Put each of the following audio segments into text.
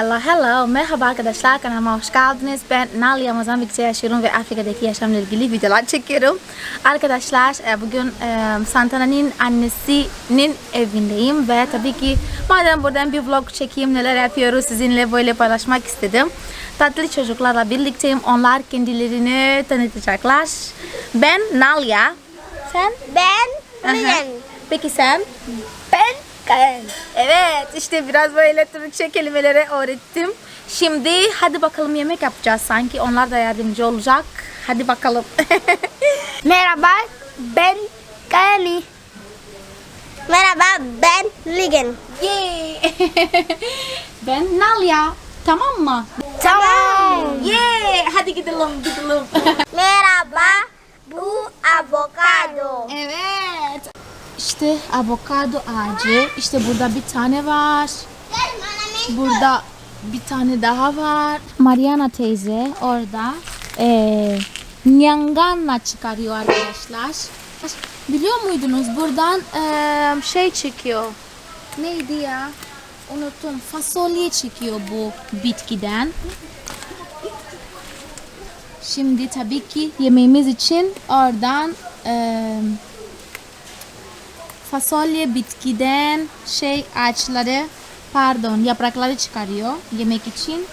Hello, hello. Merhaba arkadaşlar kanalıma hoş geldiniz. Ben Nalia Mozambik'te yaşıyorum ve Afrika'daki yaşamla ilgili videolar çekiyorum. Arkadaşlar e, bugün e, Santana'nın annesinin evindeyim ve tabii ki madem buradan bir vlog çekeyim neler yapıyoruz sizinle böyle paylaşmak istedim. Tatlı çocuklarla birlikteyim. Onlar kendilerini tanıtacaklar. Ben Nalia. Sen? Ben. Lian. Peki sen? Karen. Evet işte biraz böyle Türkçe kelimeleri öğrettim. Şimdi hadi bakalım yemek yapacağız sanki onlar da yardımcı olacak. Hadi bakalım. Merhaba ben Kayani. Merhaba ben Ligan. Yay! ben Nalia. Tamam mı? Tamam. Yay! Hadi gidelim gidelim. Merhaba bu avokado. evet. İşte avokado ağacı. İşte burada bir tane var. Burada bir tane daha var. Mariana teyze orada eee nyangana çıkarıyor arkadaşlar. Biliyor muydunuz buradan eee, şey çekiyor. Neydi ya? Unuttum. Fasulye çekiyor bu bitkiden. Şimdi tabii ki yemeğimiz için oradan eee fasulye bitkiden şey ağaçları pardon yaprakları çıkarıyor yemek için.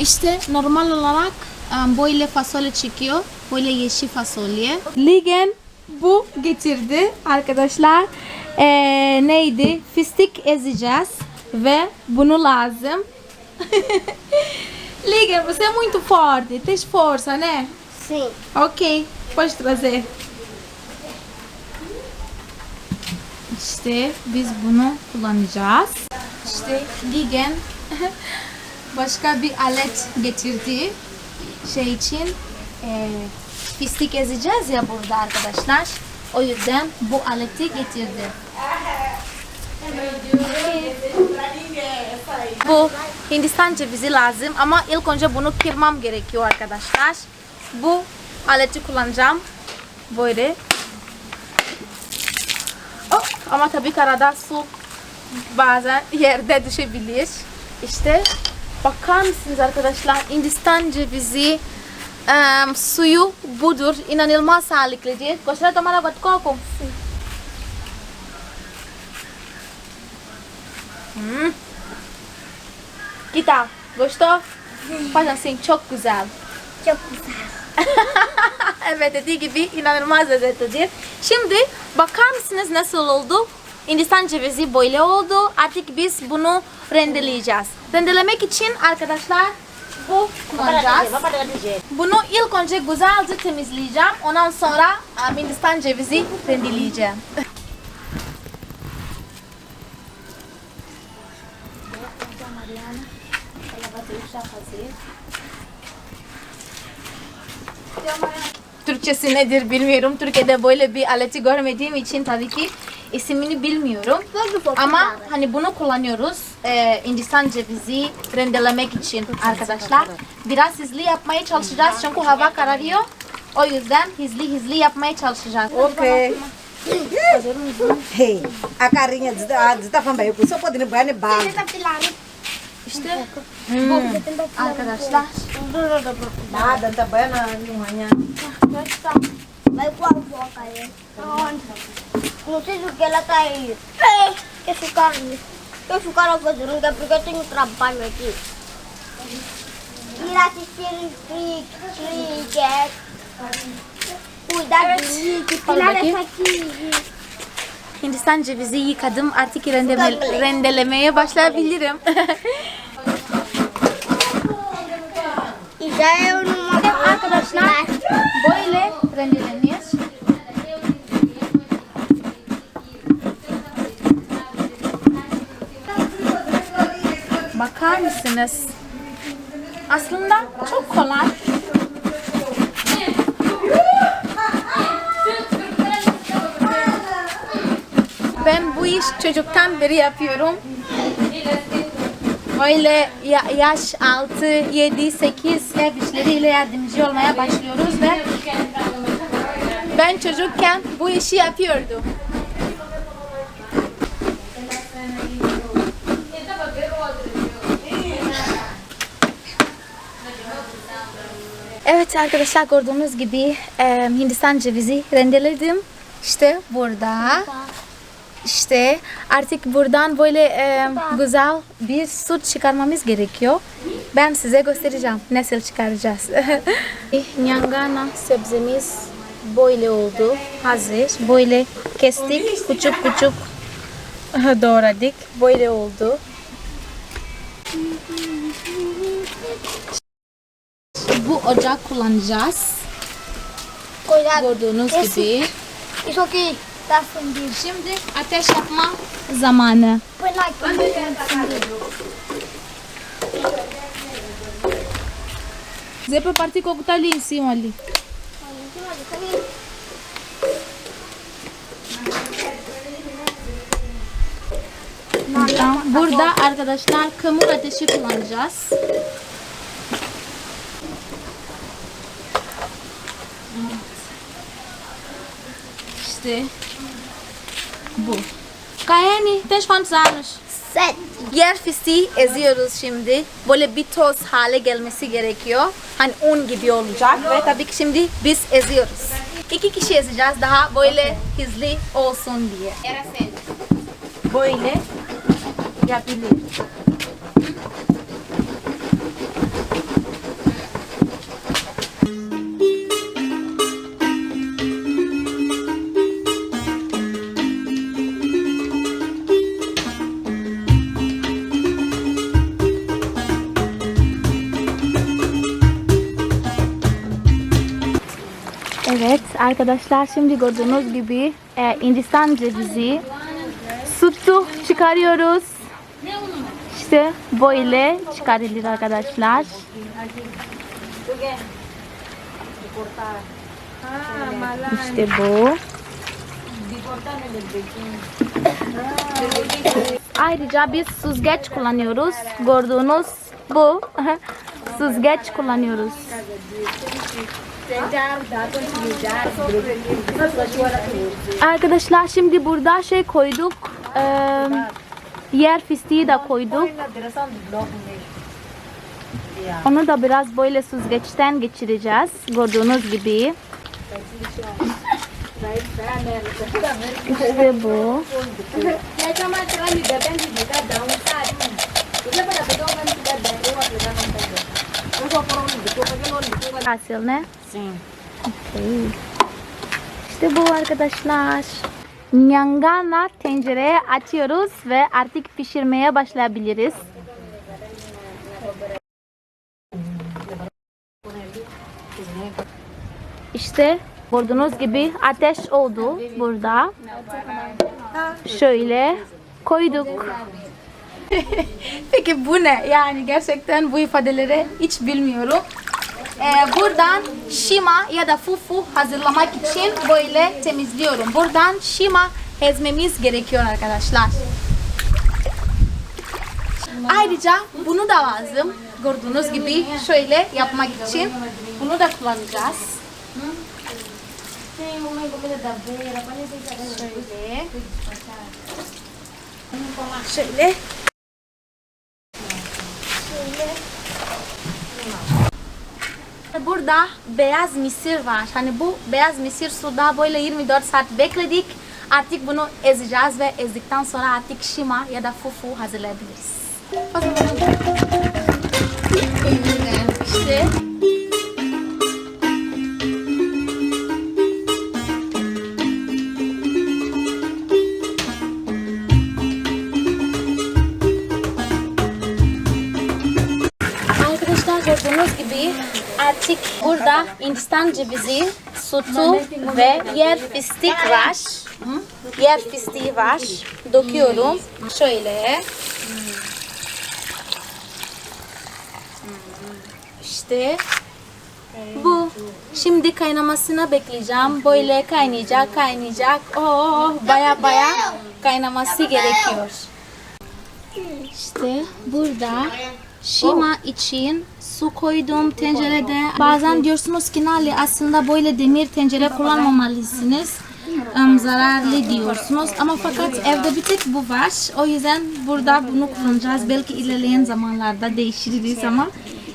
İşte normal olarak um, böyle fasulye çıkıyor. Böyle yeşil fasulye. Ligen bu getirdi arkadaşlar. Ee, neydi? Fistik ezeceğiz ve bunu lazım. Ligen, você é muito forte. Tens força, né? Sim. Ok, pode trazer. İşte biz bunu kullanacağız. İşte Ligen başka bir alet getirdi. Şey için e, pislik ezeceğiz ya burada arkadaşlar. O yüzden bu aleti getirdi. Bu Hindistan cevizi lazım ama ilk önce bunu kırmam gerekiyor arkadaşlar. Bu aleti kullanacağım. Böyle. Oh, ama tabii karada su bazen yerde düşebilir. İşte bakar mısınız arkadaşlar Hindistan cevizi em, suyu budur. İnanılmaz sağlıklıdır. Gostaria de tomar água de coco? Hmm. Gita, gostou? Faz assim, çok güzel. Çok güzel. evet dediği gibi inanılmaz lezzetlidir. Şimdi bakar mısınız nasıl oldu? Hindistan cevizi böyle oldu. Artık biz bunu rendeleyeceğiz. Rendelemek için arkadaşlar bu kullanacağız. Bunu ilk önce güzelce temizleyeceğim. Ondan sonra um, Hindistan cevizi rendeleyeceğim. Türkçesi nedir bilmiyorum. Türkiye'de böyle bir aleti görmediğim için tabii ki ismini bilmiyorum. Ama hani bunu kullanıyoruz e, Hindistan cevizi rendelemek için arkadaşlar. Biraz hızlı yapmaya çalışacağız çünkü hava kararıyor. O yüzden hızlı hızlı yapmaya çalışacağız. Ok. Hey, a carinha de a de tá falando aí, só pode nem banhar nem bala. İşte bu arkadaşlar. Nada, tá banhando nenhuma. Vai com a avó, Karen. Aonde? Não sei o que ela tá aí. Ei, quer ficar ali? Quer ficar a fazer um dia porque eu tenho trabalho aqui. Ir assistir cri- cricket. Cuidar de mim, que pilar bakayım. essa aqui. Hindistan cevizi yıkadım. Artık rendele, rendelemeye başlayabilirim. Eu numa arkadaşlar böyle rendeleniyor. Bakar mısınız? Aslında çok kolay. Ben bu iş çocuktan beri yapıyorum. Böyle ya- yaş 6, 7, 8 ev işleriyle yardımcı olmaya başlıyoruz ve ben çocukken bu işi yapıyordum. Evet arkadaşlar gördüğünüz gibi e, Hindistan cevizi rendeledim. İşte burada. İşte artık buradan böyle e, güzel bir süt çıkarmamız gerekiyor. Ben size göstereceğim nasıl çıkaracağız. Nyangana sebzemiz böyle oldu. Hazır. Böyle kestik. Küçük küçük doğradık. Böyle oldu. Bu ocak kullanacağız. Gördüğünüz gibi. Isso aqui tá fundido. Şimdi ateş yapma zamanı. Em cima disso aqui. Tamam. Burada arkadaşlar kömür ateşi kullanacağız. İşte bu. Kayani, tens quantos anos? Sete. Yer fıstığı eziyoruz şimdi. Böyle bir toz hale gelmesi gerekiyor. Hani un gibi olacak ve tabii ki şimdi biz eziyoruz. İki kişi ezeceğiz daha böyle hızlı olsun diye. Böyle yapılır. Evet arkadaşlar şimdi gördüğünüz gibi e, Hindistan cevizi sütü çıkarıyoruz. İşte böyle çıkarılır arkadaşlar. İşte bu. Ayrıca biz süzgeç kullanıyoruz. Gördüğünüz bu. süzgeç kullanıyoruz. Arkadaşlar şimdi burada şey koyduk. eee, yer fıstığı da koyduk. Onu da biraz böyle süzgeçten geçireceğiz. Gördüğünüz gibi. İşte bu. Hasil ne? Sim. Okey. İşte bu arkadaşlar. Nyangana tencereye atıyoruz ve artık pişirmeye başlayabiliriz. İşte gördüğünüz gibi ateş oldu burada. Şöyle koyduk. Peki bu ne? Yani gerçekten bu ifadeleri hiç bilmiyorum. Ee, buradan şima ya da fufu hazırlamak için böyle temizliyorum. Buradan şima ezmemiz gerekiyor arkadaşlar. Ayrıca bunu da lazım. Gördüğünüz gibi şöyle yapmak için bunu da kullanacağız. Şöyle. Şöyle. Burada beyaz mısır var. Hani bu beyaz mısır suda böyle 24 saat bekledik. Artık bunu ezeceğiz ve ezdikten sonra artık şima ya da fufu hazırlayabiliriz. O zaman burada Hindistan sütü ve yer fıstık var. Yer fıstığı var. Döküyorum. Şöyle. İşte bu. Şimdi kaynamasını bekleyeceğim. Böyle kaynayacak, kaynayacak. Oh, baya baya kaynaması gerekiyor. İşte burada şima için su koydum tencerede. Bazen diyorsunuz ki Nali aslında böyle demir tencere kullanmamalısınız. Em, zararlı diyorsunuz ama fakat evde bir tek bu var. O yüzden burada bunu kullanacağız. Belki ilerleyen zamanlarda değiştiririz ama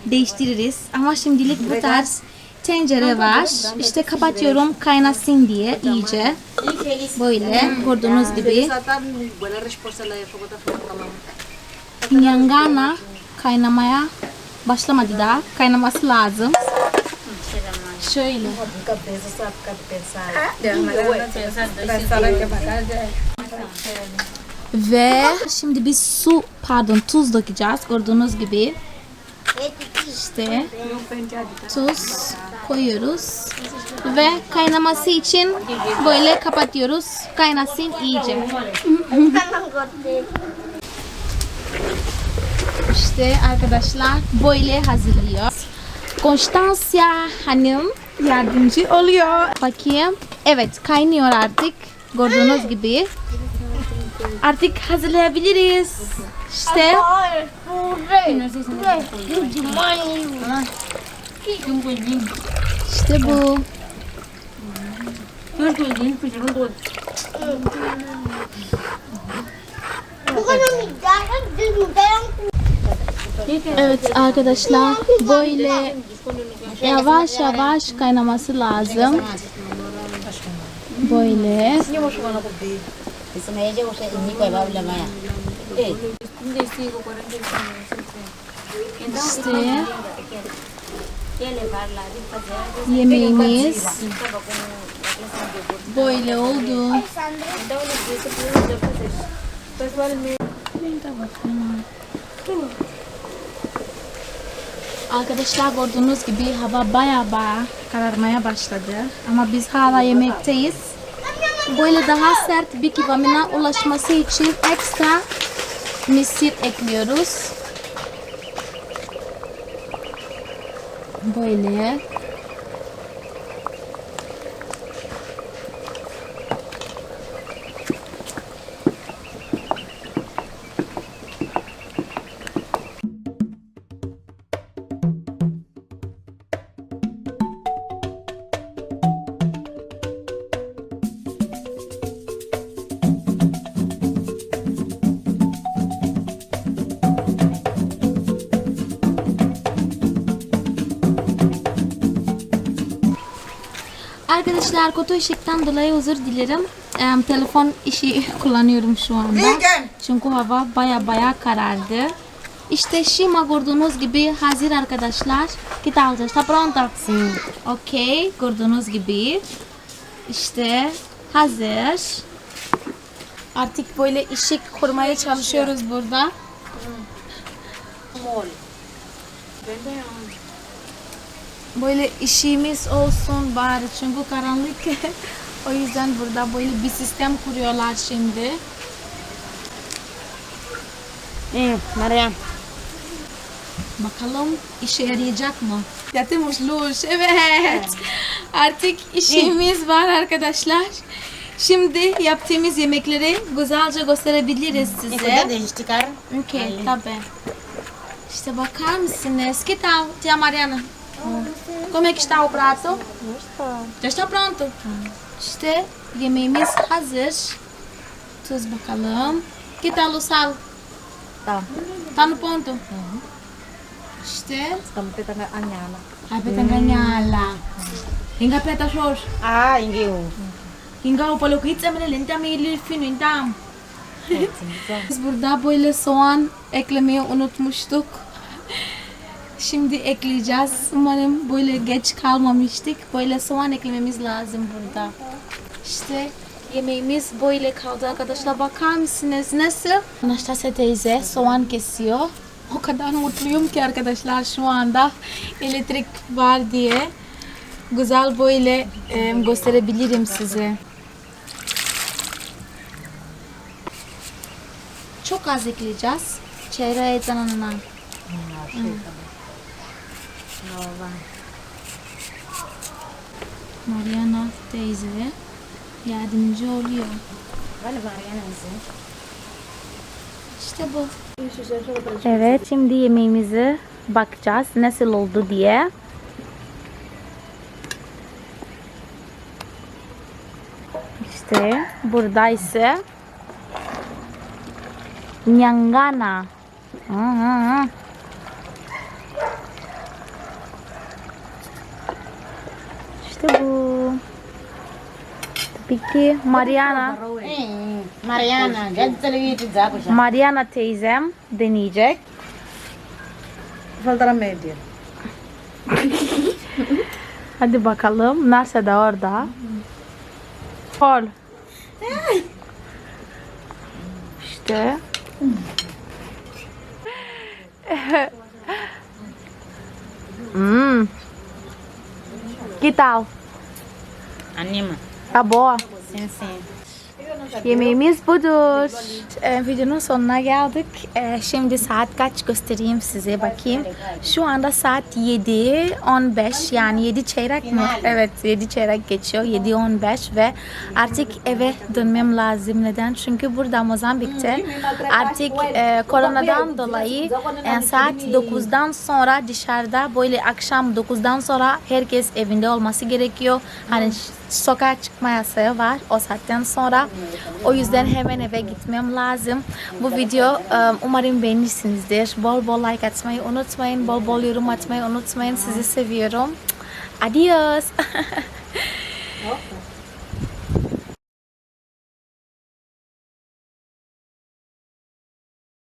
değiştiririz. Ama şimdilik bu tarz tencere var. İşte kapatıyorum kaynasın diye iyice. Böyle gördüğünüz gibi. Yangana kaynamaya başlamadı daha. Kaynaması lazım. Şöyle. Ve şimdi biz su pardon tuz dökeceğiz gördüğünüz gibi. İşte tuz koyuyoruz. Ve kaynaması için böyle kapatıyoruz. Kaynasın iyice. İşte arkadaşlar böyle hazırlıyor. Konstansia Hanım yardımcı oluyor. Bakayım. Evet kaynıyor artık. Gördüğünüz gibi. Artık hazırlayabiliriz. İşte işte bu. Evet arkadaşlar böyle yavaş yavaş kaynaması lazım. Böyle. İşte yemeğimiz böyle oldu. Arkadaşlar gördüğünüz gibi hava baya baya kararmaya başladı. Ama biz hala yemekteyiz. Böyle daha sert bir kıvamına ulaşması için ekstra mısır ekliyoruz. Böyle. Arkadaşlar kötü ışıktan dolayı özür dilerim. Em, telefon işi kullanıyorum şu anda. Çünkü hava baya baya karardı. İşte şimdi gördüğünüz gibi hazır arkadaşlar. Kita alacağız. Pronto? Sim. Okay. Gördüğünüz gibi. İşte hazır. Artık böyle ışık kurmaya çalışıyoruz burada. Böyle işimiz olsun bari çünkü karanlık. o yüzden burada böyle bir sistem kuruyorlar şimdi. eh, Mariam. Bakalım işe yarayacak mı? Yatırmış luş. Evet. Artık işimiz var arkadaşlar. Şimdi yaptığımız yemekleri güzelce gösterebiliriz size. kuda de esticar. Okey, tabii. İşte bakar mısınız? Que tal, tia Mariana? Como é que está o prato? Já está pronto. İşte yemeğimiz hazır. Tuz bakalım. Que tal o sal? Tá. Tá no ponto? İşte. Kamu kita nggak anyana. Ay, petanganyala. Hinga peta sos. Ah, ini o. Hinga o palo kitsa mene lenta mi lifin intam. Biz burada böyle soğan eklemeyi unutmuştuk. Şimdi ekleyeceğiz. Umarım böyle geç kalmamıştık. Böyle soğan eklememiz lazım burada. İşte yemeğimiz böyle kaldı arkadaşlar. Bakar mısınız nasıl? Anastasia teyze soğan kesiyor. O kadar mutluyum ki arkadaşlar şu anda elektrik var diye. Güzel böyle e, gösterebilirim size. Çok az ekleyeceğiz. Çeyreğe zananına. Mariana teyze yardımcı oluyor. Vale Mariana İşte bu. Evet şimdi yemeğimizi bakacağız nasıl oldu diye. İşte burada ise Nyangana. Hı hı hı. İşte bu. Tabii ki Mariana. Mariana, gazzale vedi zapo. Mariana teyzem deneyecek. Faltará média. Hadi bakalım. Nasıl da orada. Kol. İşte. Hmm. Que tal? Anima. Tá boa? Sim, sim. Yemeğimiz budur. Ee, videonun sonuna geldik. Ee, şimdi saat kaç göstereyim size bakayım. Şu anda saat 7.15 yani 7 çeyrek mi? Evet 7 çeyrek geçiyor. 7.15 ve artık eve dönmem lazım. Neden? Çünkü burada Mozambik'te artık e, koronadan dolayı e, saat 9'dan sonra dışarıda böyle akşam 9'dan sonra herkes evinde olması gerekiyor. Hani sokağa çıkma yasağı var o saatten sonra. O yüzden hemen eve gitmem lazım. Bu video e, umarım beğenirsinizdir. Bol bol like atmayı unutmayın. Bol bol yorum atmayı unutmayın. Sizi seviyorum. Adios.